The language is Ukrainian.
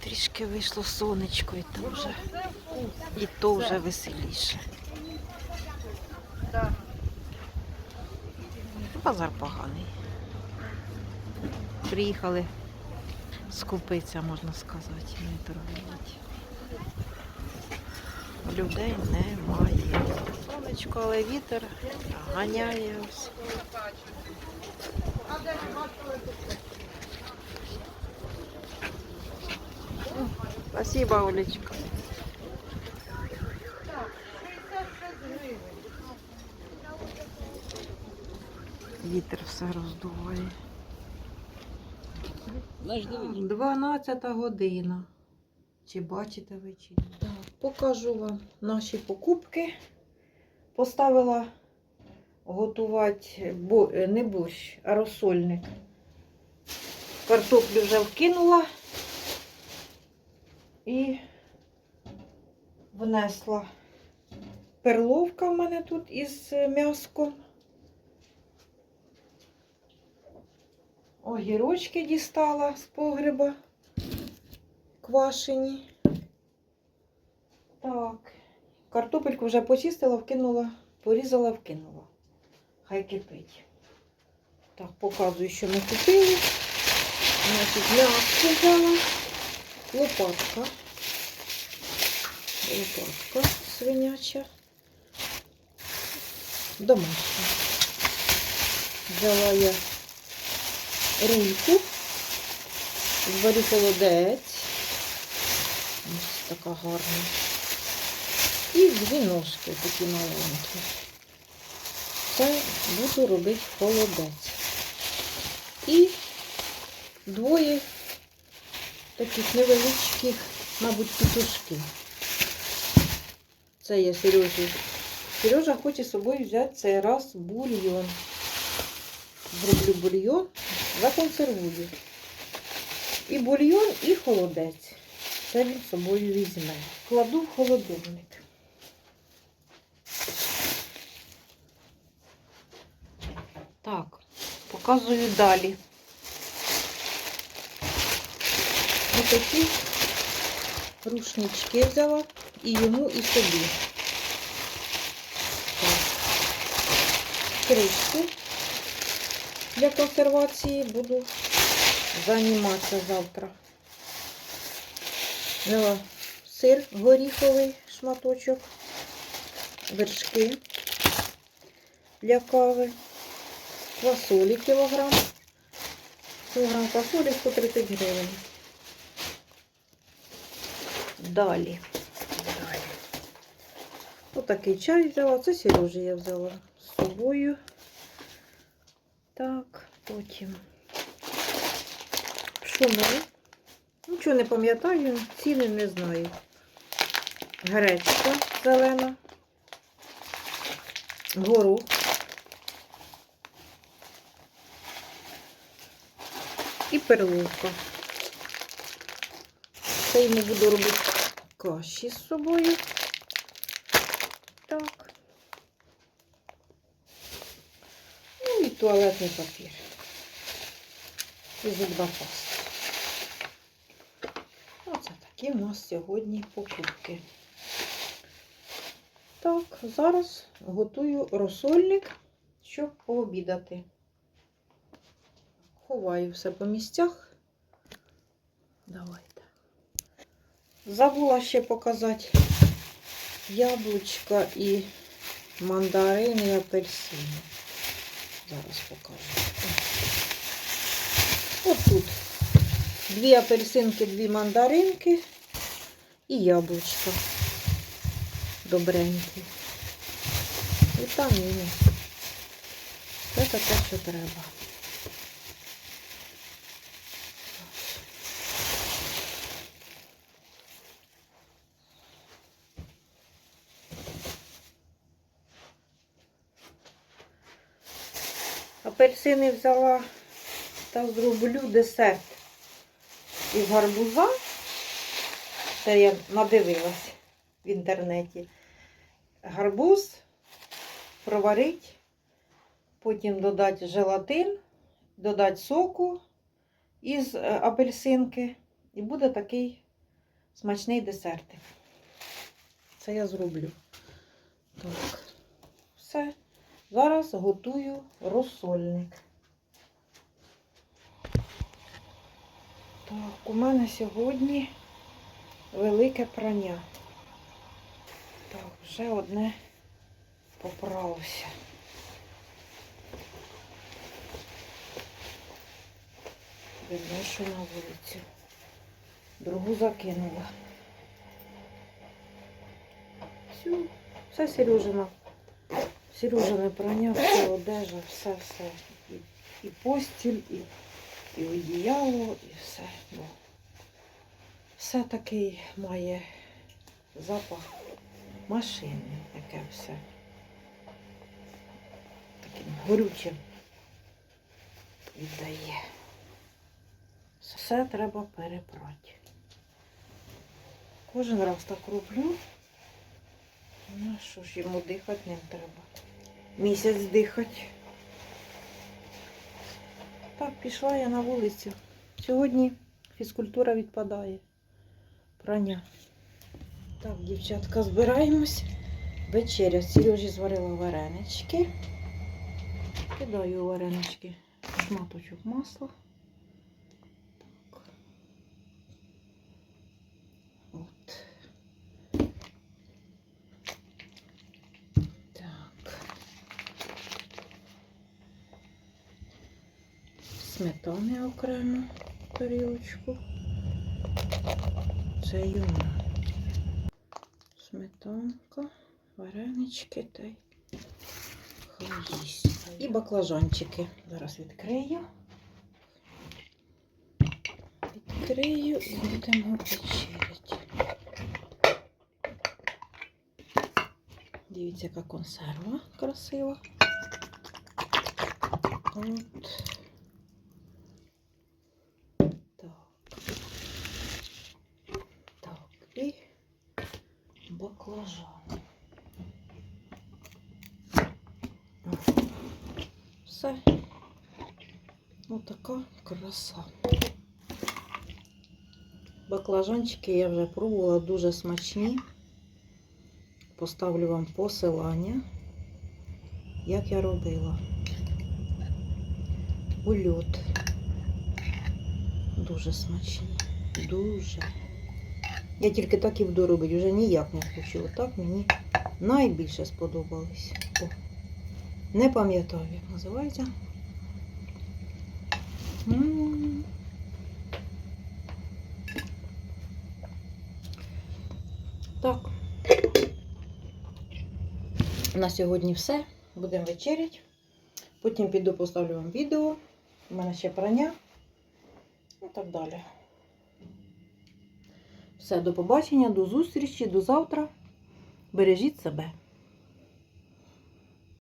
трішки вийшло сонечко, і то вже, і то вже веселіше. Базар поганий. Приїхали скупитися, можна сказати, не торгувати. Людей немає. Сонечко, але вітер ганяє ось. Спасибо, Олечка. Вітер все роздуває. 12 година. Чи бачите ви чи ні? Так, покажу вам наші покупки. Поставила готувати бо, не борщ, а розсольник. Картоплю вже вкинула і внесла перловка в мене тут із е, м'яском. Огірочки дістала з погреба квашені. Так, картопельку вже почистила, вкинула, порізала, вкинула. Хай кипить. Так, показую, що ми купили. Значить, м'ясо взяла, лопатка. Лопатка свиняча. Домашня. Взяла я рульку. Зварю холодець. Ось така гарна. І дві ножки такі маленькі. Це буду робити холодець. І двоє таких невеличких, мабуть, петушки. Це я Сережі. Сережа хоче з собою взяти цей раз бульйон. Зроблю бульйон, законсервую. І бульйон, і холодець. Це він з собою візьме. Кладу в холодильник. Так, показую далі. Ось такі рушнички взяла і йому, і собі. Так. Кришку для консервації буду займатися завтра. Взяла сир горіховий шматочок, вершки для кави, квасолі кілограм, кілограм квасолі 130 гривень. Далі. Далі. Отакий чай взяла. Це Сережі я взяла з собою. Так, потім. Пшоно. Нічого не пам'ятаю, ціни не знаю. Гречка зелена. Горох. І перловка. Це йому буду робити каші з собою. Так. Ну і туалетний папір. І зубна паста. Оце такі в нас сьогодні покупки. Так, зараз готую розсольник, щоб пообідати. Ховаю все по місцях. Давайте. Забула ще показати яблучка і мандарини, і апельсини. Зараз покажу. Ось тут дві апельсинки, дві мандаринки і яблучка добренькі. Вітаміни. Це таке, що треба. Апельсини взяла та зроблю десерт із гарбуза. Це я надивилась в інтернеті. Гарбуз проварить, потім додати желатин, додати соку із е, апельсинки. І буде такий смачний десертик. Це я зроблю. Так, все. Зараз готую розсольник. Так, у мене сьогодні велике прання. Так, вже одне поправилося. Виношу на вулицю. Другу закинула. Всю, все Сережина. Сережине прання, все одежа, все, все. І, і постіль, і, і одіяло, і все. Бо все такий має запах машини, яке все. Таким горючим віддає. Все треба перебрати. Кожен раз так роблю. Ну, що ж йому дихати не треба. Місяць дихати. Так, пішла я на вулицю. Сьогодні фізкультура відпадає. Прання. Так, дівчатка, збираємось. Вечеря. Сережі зварила варенички. Кидаю варенички шматочок масла. Так. От. Так. Сметани окремо тарілочку. Це юна. Сметанка, варенички та й. І баклажанчики. Зараз відкрию. Відкрию і будемо вечеряти. Дивіться, яка консерва красива. От. Так. Так, і баклажан. О, Все. Отака краса. Баклажанчики я вже пробувала дуже смачні. Поставлю вам посилання, як я робила. Ульот. Дуже смачні. Дуже. Я тільки так і буду робити, вже ніяк не хочу. Отак мені найбільше сподобались. О, не пам'ятаю, як називається. Так. На сьогодні все. Будемо вечеряти. Потім піду поставлю вам відео. У мене ще прання. І так далі. Все, до побачення, до зустрічі, до завтра. Бережіть себе.